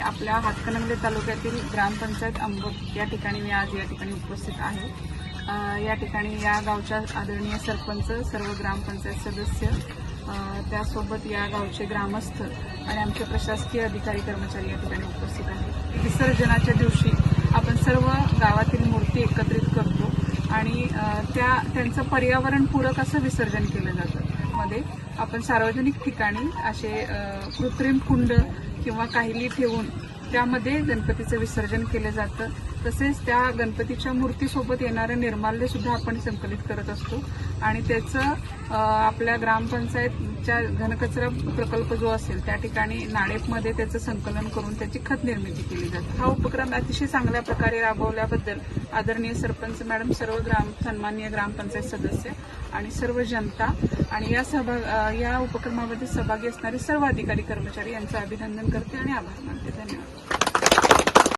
आपल्या हातकणंगले तालुक्यातील ग्रामपंचायत अंबक या ठिकाणी मी आज या ठिकाणी उपस्थित आहे. या ठिकाणी या गावच्या आदरणीय सरपंच सर्व ग्रामपंचायत सदस्य त्यासोबत या गावचे ग्रामस्थ आणि आमचे प्रशासकीय अधिकारी कर्मचारी या ठिकाणी उपस्थित आहेत. विसर्जनाच्या दिवशी आपण सर्व गावातील मूर्ती एकत्रित करतो आणि अ, त्या त्यांचं पर्यावरणपूरक असं विसर्जन केलं जातं. मध्ये आपण सार्वजनिक ठिकाणी असे कृत्रिम कुंड किंवा काहीली ठेवून त्यामध्ये गणपतीचं विसर्जन केलं जातं. तसेच त्या गणपतीच्या मूर्तीसोबत येणारे निर्माल्य सुद्धा आपण संकलित करत असतो. आणि त्याचं आपल्या ग्रामपंचायतच्या घनकचरा प्रकल्प जो असेल त्या ठिकाणी नाडेपमध्ये त्याचं संकलन करून त्याची खत निर्मिती केली जाते. हा उपक्रम अतिशय चांगल्या प्रकारे राबवल्याबद्दल आदरणीय सरपंच मॅडम सर्व ग्राम सन्माननीय ग्रामपंचायत सदस्य आणि सर्व जनता आणि या सहभाग या उपक्रमामध्ये सहभागी असणारे सर्व अधिकारी कर्मचारी यांचं अभिनंदन करते आणि आभार मानते. धन्यवाद.